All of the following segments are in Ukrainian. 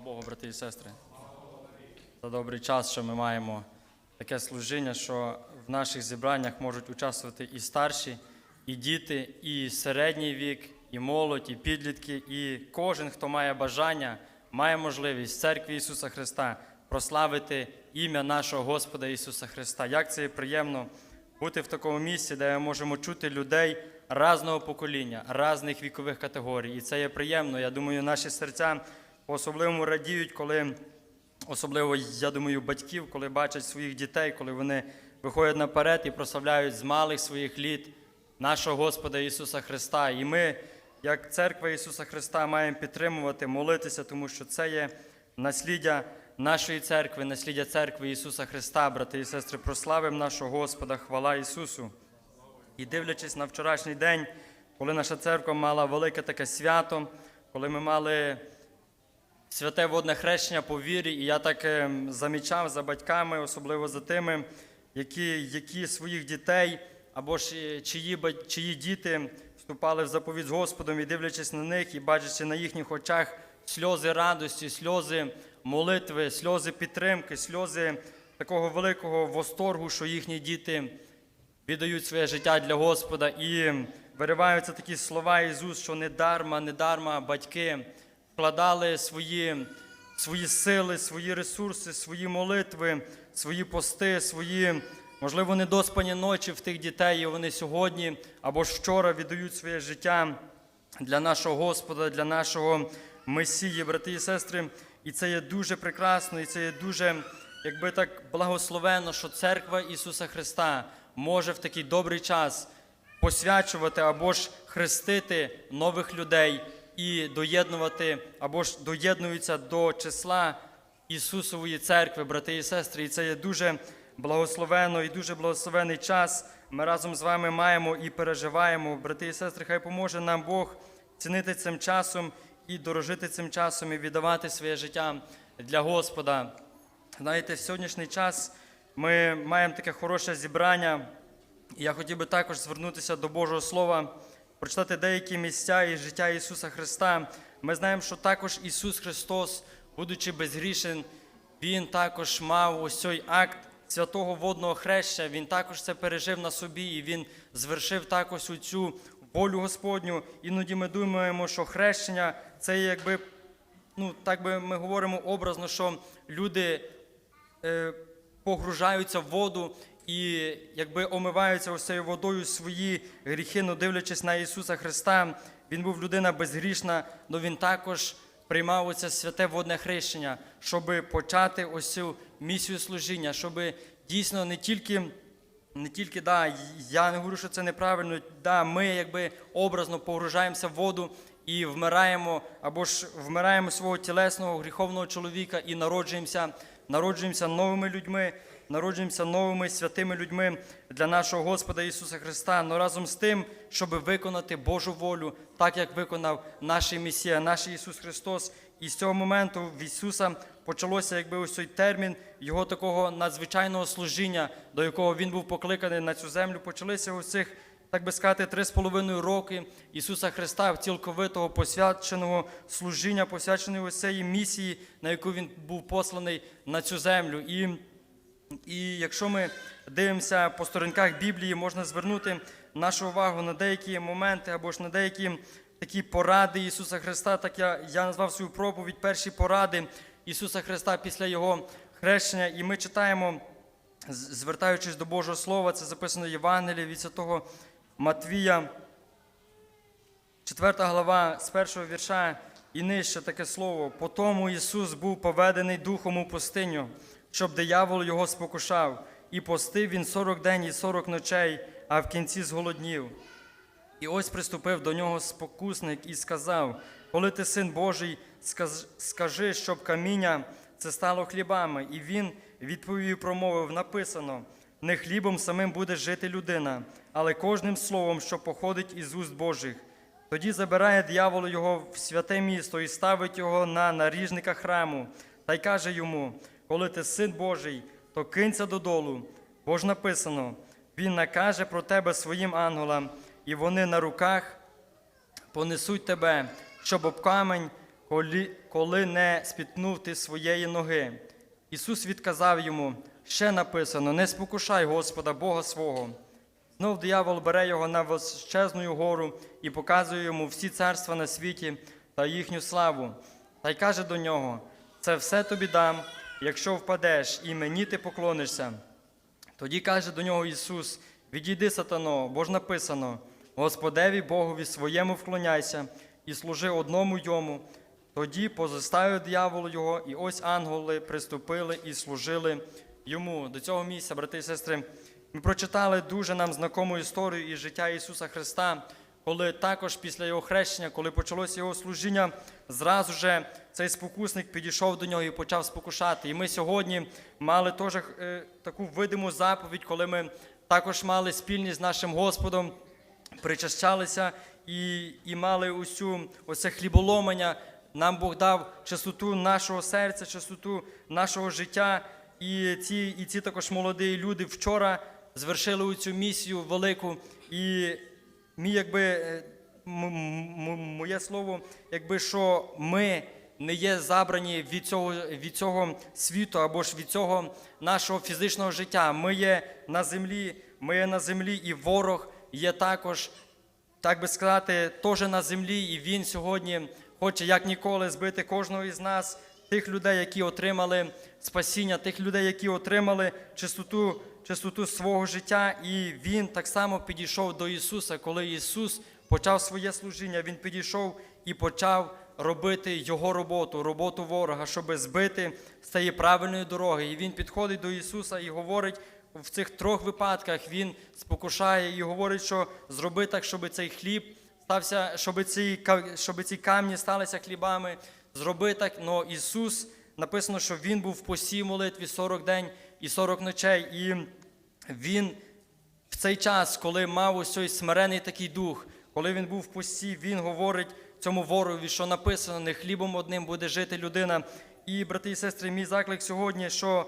Слава Богу, брати і сестри. За добрий час, що ми маємо таке служіння, що в наших зібраннях можуть участвувати і старші, і діти, і середній вік, і молодь, і підлітки, і кожен, хто має бажання, має можливість в церкві Ісуса Христа прославити ім'я нашого Господа Ісуса Христа. Як це приємно бути в такому місці, де ми можемо чути людей різного покоління, різних вікових категорій. І це є приємно. Я думаю, наші серця по-особливому радіють, коли особливо, я думаю, батьків, коли бачать своїх дітей, коли вони виходять наперед і прославляють з малих своїх літ нашого Господа Ісуса Христа. І ми, як церква Ісуса Христа, маємо підтримувати, молитися, тому що це є насліддя нашої церкви, насліддя церкви Ісуса Христа, брати і сестри, прославимо нашого Господа, хвала Ісусу. І дивлячись на вчорашній день, коли наша церква мала велике таке свято, коли ми мали святе водне хрещення по вірі, і я так е, замічав за батьками, особливо за тими, які, які своїх дітей або ж е, чиї, чиї діти вступали в заповідь з Господом і дивлячись на них, і бачачи на їхніх очах сльози радості, сльози молитви, сльози підтримки, сльози такого великого восторгу, що їхні діти віддають своє життя для Господа. І вириваються такі слова із уст, що не дарма, не дарма батьки вкладали свої, свої сили, свої ресурси, свої молитви, свої пости, свої, можливо, недоспані ночі в тих дітей, і вони сьогодні або ж вчора віддають своє життя для нашого Господа, для нашого Месії, брати і сестри. І це є дуже прекрасно, і це є дуже, якби так благословенно, що церква Ісуса Христа може в такий добрий час посвячувати або ж хрестити нових людей і доєднувати, або ж доєднуються до числа Ісусової церкви, брати і сестри. І це є дуже благословенно і дуже благословений час. Ми разом з вами маємо і переживаємо. Брати і сестри, хай поможе нам Бог цінити цим часом і дорожити цим часом, і віддавати своє життя для Господа. Знаєте, в сьогоднішній час ми маємо таке хороше зібрання. І я хотів би також звернутися до Божого Слова, прочитати деякі місця із життя Ісуса Христа. Ми знаємо, що також Ісус Христос, будучи безгрішен, Він також мав ось цей акт святого водного хреща. Він також це пережив на собі, і Він звершив також цю волю Господню. Іноді ми думаємо, що хрещення це якби, ну так би ми говоримо образно, що люди е, погружаються в воду і якби омиваються ось водою свої гріхи, ну дивлячись на Ісуса Христа, Він був людина безгрішна, але Він також приймав оце святе водне хрещення, щоб почати ось цю місію служіння, щоб дійсно не тільки. Не тільки да, я не говорю, що це неправильно. Да, ми якби образно погружаємося в воду і вмираємо, або ж вмираємо свого тілесного гріховного чоловіка і народжуємося, народжуємося новими людьми, народжуємося новими святими людьми для нашого Господа Ісуса Христа. Но разом з тим, щоб виконати Божу волю, так як виконав наш Месія, наш Ісус Христос. І з цього моменту в Ісуса почалося якби ось цей термін його такого надзвичайного служіння, до якого він був покликаний на цю землю. Почалися ось цих, так би сказати, три з половиною роки Ісуса Христа, цілковитого посвяченого служіння, посвяченої цієї місії, на яку він був посланий на цю землю. І і якщо ми дивимося по сторінках Біблії, можна звернути нашу увагу на деякі моменти або ж на деякі такі поради Ісуса Христа. Так я, я назвав свою проповідь перші поради Ісуса Христа після Його хрещення. І ми читаємо, звертаючись до Божого Слова, це записано в Євангелії від святого Матвія, 4 глава з першого вірша і нижче таке слово. По тому Ісус був поведений духом у пустиню, щоб диявол його спокушав, і постив він 40 день і 40 ночей, а в кінці зголоднів. І ось приступив до нього спокусник і сказав: Коли ти син Божий, скажи, щоб каміння це стало хлібами. І він відповів промовив: написано: не хлібом самим буде жити людина, але кожним словом, що походить із уст Божих. Тоді забирає диявол його в святе місто і ставить його на наріжника храму, та й каже йому: коли ти син Божий, то кинься додолу, бо ж написано: Він накаже про тебе своїм ангелам, і вони на руках понесуть тебе, щоб об камень, коли, коли не спітнув ти своєї ноги. Ісус відказав йому: ще написано: не спокушай Господа Бога свого. Знов диявол бере його на величезну гору і показує йому всі царства на світі та їхню славу. Та й каже до нього: це все тобі дам, якщо впадеш, і мені ти поклонишся. Тоді каже до нього Ісус: Відійди, сатано, бо ж написано: Господеві Богові своєму вклоняйся і служи одному йому. Тоді позоставив дияволу його, і ось ангели приступили і служили йому. До цього місця, брати і сестри, ми прочитали дуже нам знакому історію із життя Ісуса Христа, коли також після Його хрещення, коли почалося Його служіння, зразу же цей спокусник підійшов до нього і почав спокушати. І ми сьогодні мали теж е, таку видиму заповідь, коли ми також мали спільність з нашим Господом, причащалися і, і мали усю оце хліболомання. Нам Бог дав чистоту нашого серця, чистоту нашого життя. І ці, і ці також молоді люди вчора звершили цю місію велику. І мій, якби, е, моє слово, якби що ми не є забрані від цього, від цього світу або ж від цього нашого фізичного життя. Ми є на землі, ми є на землі, і ворог є також так би сказати, теж на землі, і він сьогодні хоче як ніколи збити кожного із нас, тих людей, які отримали спасіння, тих людей, які отримали чистоту, чистоту свого життя. І він так само підійшов до Ісуса, коли Ісус почав своє служіння, Він підійшов і почав робити Його роботу, роботу ворога, щоб збити з цієї правильної дороги. І він підходить до Ісуса і говорить в цих трьох випадках він спокушає і говорить, що зроби так, щоб цей хліб стався, щоб ці, щоб ці камні сталися хлібами. Зроби так, но Ісус написано, що Він був в постій молитві 40 день і 40 ночей. І Він в цей час, коли мав ось цей смирений такий дух, коли він був в пості, він говорить цьому ворогові, що написано, не хлібом одним буде жити людина. І, брати і сестри, мій заклик сьогодні, що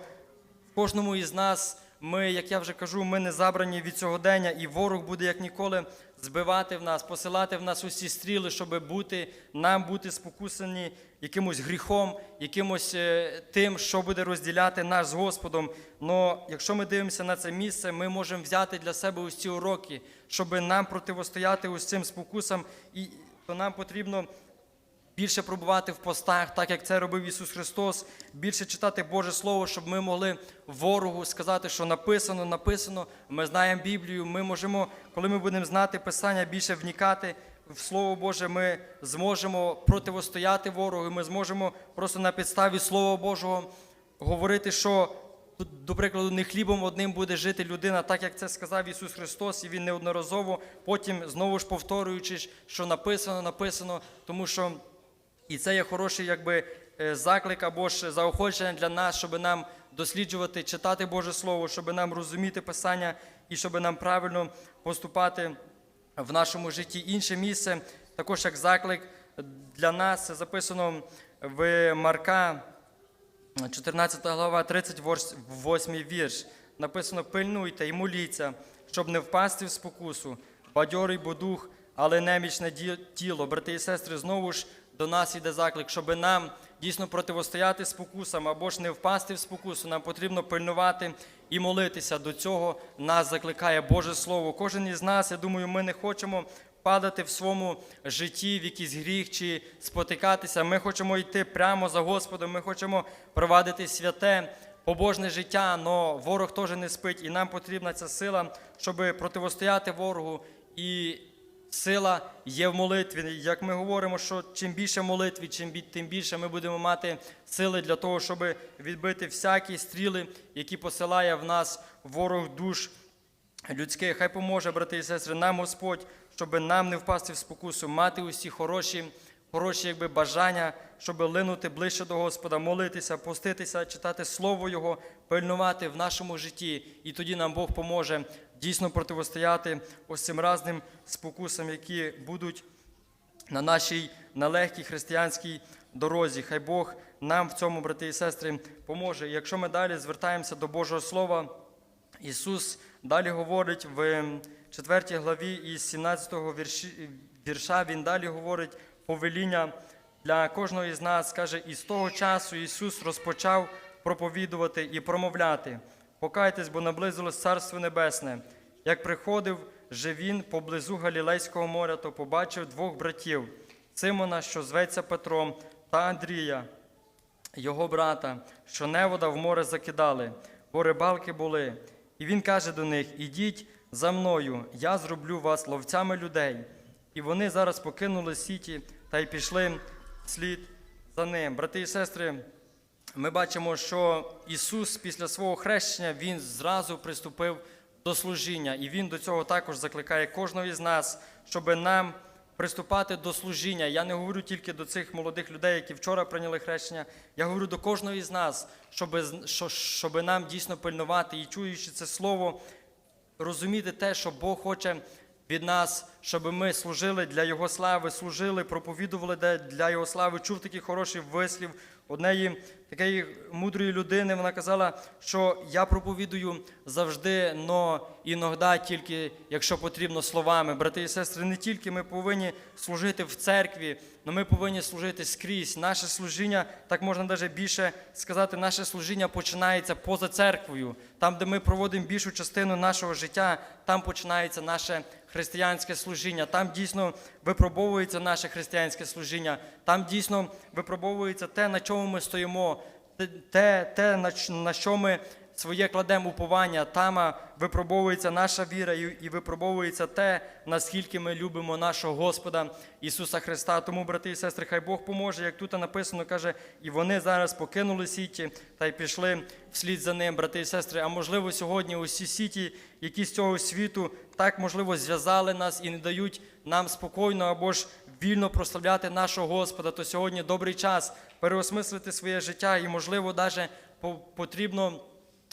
в кожному із нас ми, як я вже кажу, ми не забрані від цього дня, і ворог буде як ніколи збивати в нас, посилати в нас усі стріли, щоб бути нам бути спокусені якимось гріхом, якимось е, тим, що буде розділяти нас з Господом. Но якщо ми дивимося на це місце, ми можемо взяти для себе ось ці уроки, щоб нам противостояти ось цим спокусам, і то нам потрібно більше пробувати в постах, так як це робив Ісус Христос, більше читати Боже Слово, щоб ми могли ворогу сказати, що написано, написано. Ми знаємо Біблію. Ми можемо, коли ми будемо знати Писання, більше вникати в Слово Боже, ми зможемо противостояти ворогу. Ми зможемо просто на підставі Слова Божого говорити, що до прикладу, не хлібом одним буде жити людина, так як це сказав Ісус Христос, і Він неодноразово, потім знову ж повторюючи, що написано, написано, тому що і це є хороший якби, е, заклик або ж заохочення для нас, щоб нам досліджувати, читати Боже Слово, щоб нам розуміти Писання і щоб нам правильно поступати в нашому житті. Інше місце, також як заклик для нас, записано в Марка. 14 глава, 38 вірш. Написано: пильнуйте і моліться, щоб не впасти в спокусу. Бадьорий бо дух, але немічне тіло. Брати і сестри, знову ж до нас іде заклик, щоб нам дійсно противостояти спокусам або ж не впасти в спокусу. Нам потрібно пильнувати і молитися. До цього нас закликає Боже Слово. Кожен із нас, я думаю, ми не хочемо падати в своєму житті в якийсь гріх чи спотикатися. Ми хочемо йти прямо за Господом, ми хочемо провадити святе, побожне життя, але ворог теж не спить, і нам потрібна ця сила, щоб противостояти ворогу. І сила є в молитві. Як ми говоримо, що чим більше молитві, чим тим більше ми будемо мати сили для того, щоб відбити всякі стріли, які посилає в нас ворог душ людське. Хай поможе, брати і сестри, нам Господь, щоб нам не впасти в спокусу, мати усі хороші, хороші якби, бажання, щоб линути ближче до Господа, молитися, поститися, читати Слово Його, пильнувати в нашому житті. І тоді нам Бог поможе дійсно противостояти ось цим разним спокусам, які будуть на нашій нелегкій християнській дорозі. Хай Бог нам в цьому, брати і сестри, поможе. І якщо ми далі звертаємося до Божого Слова, Ісус далі говорить в 4 главі із 17 вірша, Він далі говорить повеління для кожного із нас. Каже, і з того часу Ісус розпочав проповідувати і промовляти. Покайтесь, бо наблизилось Царство Небесне. Як приходив же він поблизу Галілейського моря, то побачив двох братів Симона, що зветься Петром, та Андрія, його брата, що невода в море закидали, бо рибалки були. І він каже до них: Ідіть за мною, я зроблю вас ловцями людей. І вони зараз покинули сіті та й пішли вслід за ним. Брати і сестри, ми бачимо, що Ісус після свого хрещення Він зразу приступив до служіння, і Він до цього також закликає кожного із нас, щоб нам приступати до служіння. Я не говорю тільки до цих молодих людей, які вчора прийняли хрещення. Я говорю до кожного із нас, щоб, щоб нам дійсно пильнувати і чуючи це слово, розуміти те, що Бог хоче від нас, щоб ми служили для Його слави, служили, проповідували для Його слави. Чув такий хороший вислів однієї такої мудрої людини. Вона казала, що я проповідую завжди, но іноді тільки, якщо потрібно, словами. Брати і сестри, не тільки ми повинні служити в церкві, але ми повинні служити скрізь. Наше служіння, так можна навіть більше сказати, наше служіння починається поза церквою. Там, де ми проводимо більшу частину нашого життя, там починається наше християнське служіння. Там дійсно випробовується наше християнське служіння. Там дійсно випробовується те, на чому ми стоїмо, те- те, на що ми своє кладемо уповання. Там випробовується наша віра і випробовується те, наскільки ми любимо нашого Господа Ісуса Христа. Тому, брати і сестри, хай Бог поможе, як тут написано, каже, і вони зараз покинули сіті та й пішли вслід за ним, брати і сестри. А можливо, сьогодні усі сіті, які з цього світу так можливо зв'язали нас і не дають нам спокійно або ж вільно прославляти нашого Господа, то сьогодні добрий час переосмислити своє життя і, можливо, навіть потрібно.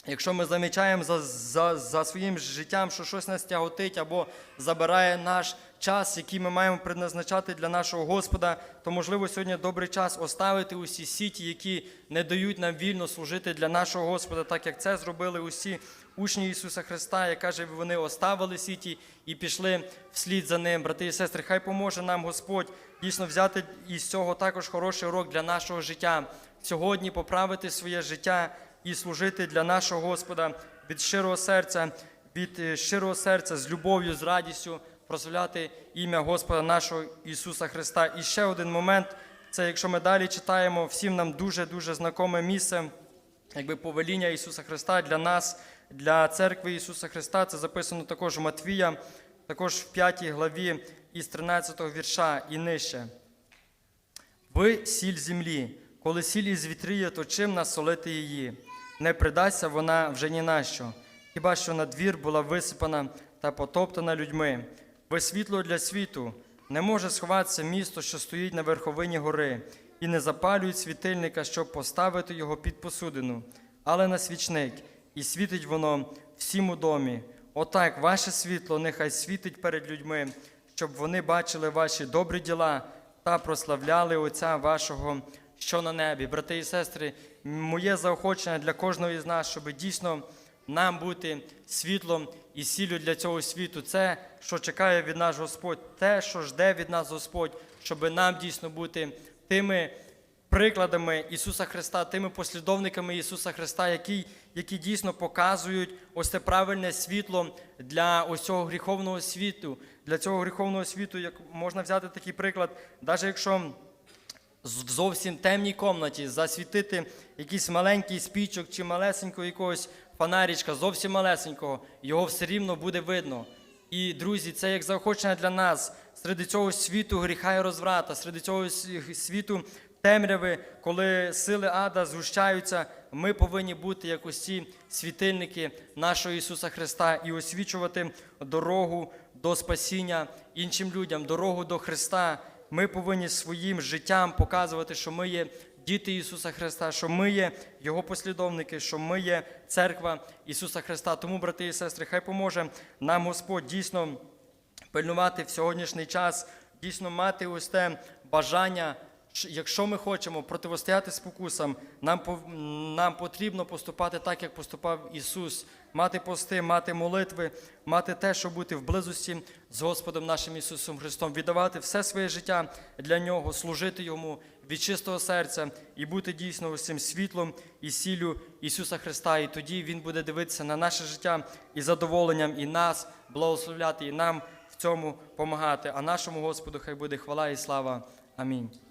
Якщо ми замічаємо за, за, за своїм життям, що щось нас тяготить або забирає наш час, який ми маємо предназначати для нашого Господа, то можливо сьогодні добрий час оставити усі сіті, які не дають нам вільно служити для нашого Господа, так як це зробили усі учні Ісуса Христа, як каже, вони оставили сіті і пішли вслід за ним. Брати і сестри, хай поможе нам Господь дійсно взяти із цього також хороший урок для нашого життя. Сьогодні поправити своє життя і служити для нашого Господа від щирого серця, від е, щирого серця, з любов'ю, з радістю прославляти ім'я Господа нашого Ісуса Христа. І ще один момент, це якщо ми далі читаємо, всім нам дуже-дуже знакоме місце, якби повеління Ісуса Христа для нас, для церкви Ісуса Христа. Це записано також у Матвія, також в 5 главі із 13 вірша і нижче. Ви сіль землі, коли сіль із вітріє, то чим насолити її? Не придасться вона вже ні на що, хіба що на двір була висипана та потоптана людьми. Ви світло для світу, не може сховатися місто, що стоїть на верховині гори, і не запалюють світильника, щоб поставити його під посудину, але на свічник, і світить воно всім у домі. Отак, ваше світло нехай світить перед людьми, щоб вони бачили ваші добрі діла та прославляли Отця вашого, що на небі. Брати і сестри, моє заохочення для кожного із нас, щоб дійсно нам бути світлом і сіллю для цього світу. Це, що чекає від нас Господь, те, що жде від нас Господь, щоб нам дійсно бути тими прикладами Ісуса Христа, тими послідовниками Ісуса Христа, які, які дійсно показують ось це правильне світло для ось цього гріховного світу. Для цього гріховного світу, як можна взяти такий приклад, навіть якщо в зовсім темній комнаті засвітити якийсь маленький спічок чи малесенького якогось фонарічка, зовсім малесенького, його все рівно буде видно. І, друзі, це як заохочення для нас серед цього світу гріха і розврата, серед цього світу темряви, коли сили ада згущаються, ми повинні бути як ці світильники нашого Ісуса Христа і освічувати дорогу до спасіння іншим людям, дорогу до Христа. Ми повинні своїм життям показувати, що ми є діти Ісуса Христа, що ми є Його послідовники, що ми є церква Ісуса Христа. Тому, брати і сестри, хай поможе нам Господь дійсно пильнувати в сьогоднішній час, дійсно мати ось те бажання. Якщо ми хочемо протистояти спокусам, нам, нам потрібно поступати так, як поступав Ісус, мати пости, мати молитви, мати те, щоб бути в близості з Господом нашим Ісусом Христом, віддавати все своє життя для Нього, служити Йому, від чистого серця і бути дійсно цим світлом і сіллю Ісуса Христа. І тоді Він буде дивитися на наше життя і задоволенням, і нас благословляти, і нам в цьому помагати. А нашому Господу хай буде хвала і слава. Амінь.